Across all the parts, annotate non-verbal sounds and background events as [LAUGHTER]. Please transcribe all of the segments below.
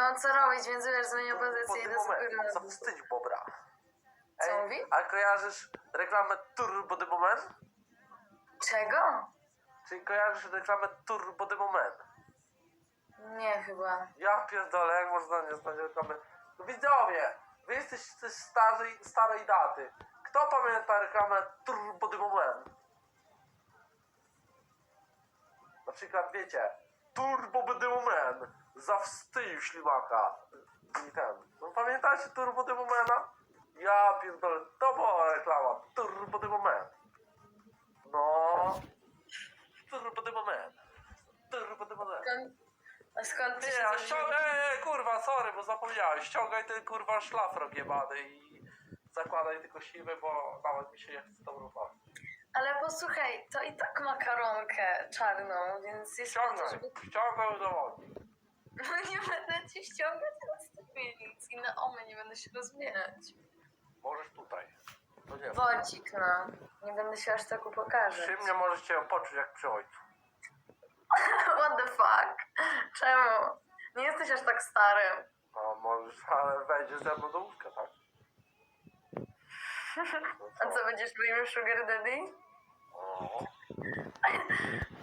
mam co robić, więc wiesz, zmienię Po pozycję i do momencie, skóry. zawstydź Bobra. Co mówi? a kojarzysz reklamę Turbo The Moment? Czego? Czyli kojarzysz reklamę Turbo The Moment? Nie chyba. Ja pierdolę, jak można nie znać reklamy? No Widzowie, wy jesteście starej, starej daty. Kto pamięta reklamę Turbo The Moment? Na przykład wiecie, Turbo Moment, zawstyj ślimaka. I ten. No pamiętacie Turbo The Momenta? Ja pierdolę, to była reklama, Turbo Moment. No, Turbo Moment. Turbo Moment. Skąd, a skąd ty się Nie, a to ściągaj, ej, kurwa, sorry, bo zapomniałem. Ściągaj ten kurwa szlafrok jebany i zakładaj tylko siły, bo nawet mi się nie chce tą rozmawiać. Ale posłuchaj, to i tak ma koronkę czarną, więc jest Ściągaj, żeby... ściągaj do wody. No nie będę ci ściągać na nic i na omy nie będę się rozbierać. Możesz tutaj. To nie. Wodzik, no. Nie będę się aż tak upokarzać. Przy mnie możesz cię poczuć jak przy ojcu. [LAUGHS] What the fuck? Czemu? Nie jesteś aż tak stary. No możesz, ale wejdziesz ze mną do łóżka, tak? No [LAUGHS] A co, będziesz moim sugar daddy?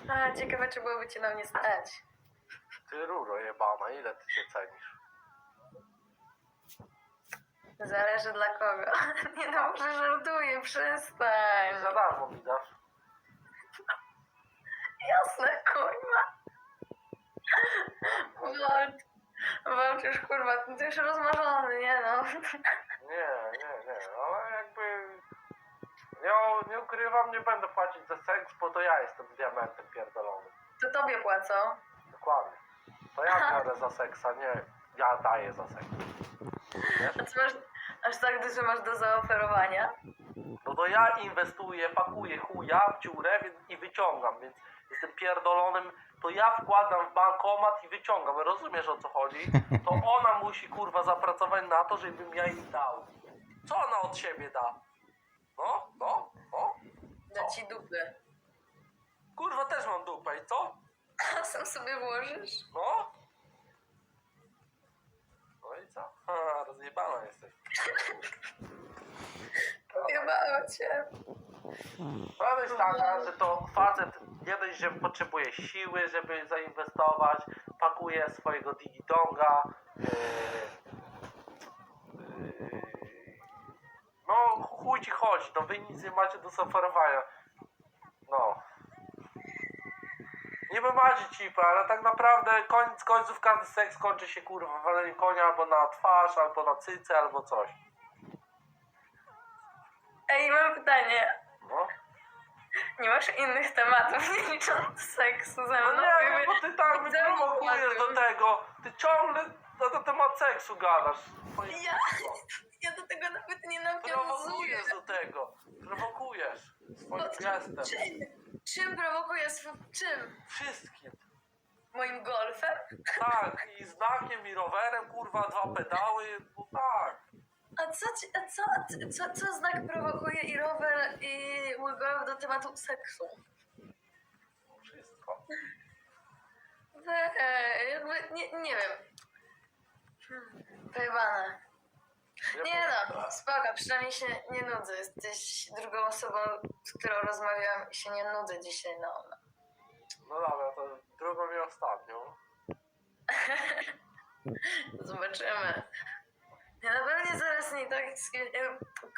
A, ciekawe, czy byłoby cię na mnie stać. ty ruro jebana, ile ty się cenisz? Zależy dla kogo. [LAUGHS] Nie no, może żartuję, przestań. Za darmo mi dasz. Jasne, kurwa. Walcz. Walcz już, kurwa, ty już rozmarzony, nie no. Nie, nie, nie, ale jakby nie, nie ukrywam, nie będę płacić za seks, bo to ja jestem diamentem pierdolonym. To tobie płacą. Dokładnie. To ja biorę za seks, a nie ja daję za seks. A co masz, aż tak dużo masz do zaoferowania? No to ja inwestuję, pakuję chuja w dziurę więc- i wyciągam, więc jestem pierdolonym, to ja wkładam w bankomat i wyciągam, rozumiesz o co chodzi? To ona musi kurwa zapracować na to, żebym ja jej dał. Co ona od siebie da? Ci dupy. Kurwa też mam dupę i co? A sam sobie włożysz? No? No i co? Ha, rozjebana jesteś. Jebało cię. Prawda jest taka, że to facet nie dość, że potrzebuje siły, żeby zainwestować, pakuje swojego digidonga. Yy, yy, no chuj ci chodzi, no wy nic nie macie do zaoferowania. No. Niby macie cipę, ale tak naprawdę koniec końców każdy seks kończy się kurwa waleniem konia albo na twarz, albo na cyce, albo coś. Ej, mam pytanie. No. Nie masz innych tematów, nie licząc seksu ze No mną? nie, Jakby- no bo ty tak mnie prowokujesz do tego. Ty ciągle na, na temat seksu gadasz. Ja, ja do tego nawet nie nawiązuję. Prowokujesz do tego. Prowokujesz. Swoim No, gestem. Czym? Czym prowokuję sw- Czym? Wszystkim. Moim golfem? Tak, i znakiem, i rowerem, kurwa, dwa pedały. No tak. A co, ci- a co, co, co znak prowokuje i rower i mój golf do tematu seksu? Wszystko. We, jakby, nie, nie wiem. Hmm, Pojebane. Nie no, spoko, przynajmniej się nie nudzę. Jesteś drugą osobą, z którą rozmawiam i się nie nudzę dzisiaj na ona. No dobra, to drugą i ostatnią. [LAUGHS] Zobaczymy. Ja na pewno zaraz nie tak...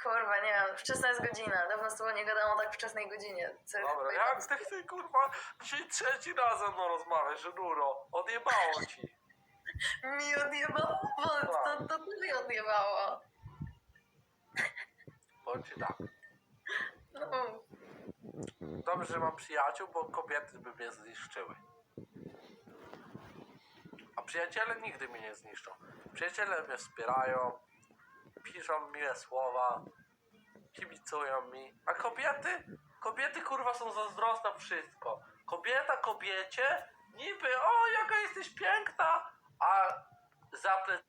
Kurwa, nie wiem, wczesna jest godzina. Dawno z tobą nie gadałam o tak wczesnej godzinie. Co Dobra, chyba jak ty, ty kurwa, dzisiaj trzeci raz ze mną rozmawiasz, że Nuro, odjebało ci. Mi odjebało? Bo to, to, to mi odjebało. Powiem ci tak. No, Dobrze, że mam przyjaciół, bo kobiety by mnie zniszczyły. A przyjaciele nigdy mnie nie zniszczą. Przyjaciele mnie wspierają, piszą miłe słowa, kibicują mi. A kobiety? Kobiety kurwa są zazdrosne o wszystko. Kobieta kobiecie niby, o jaka jesteś piękna, a za ple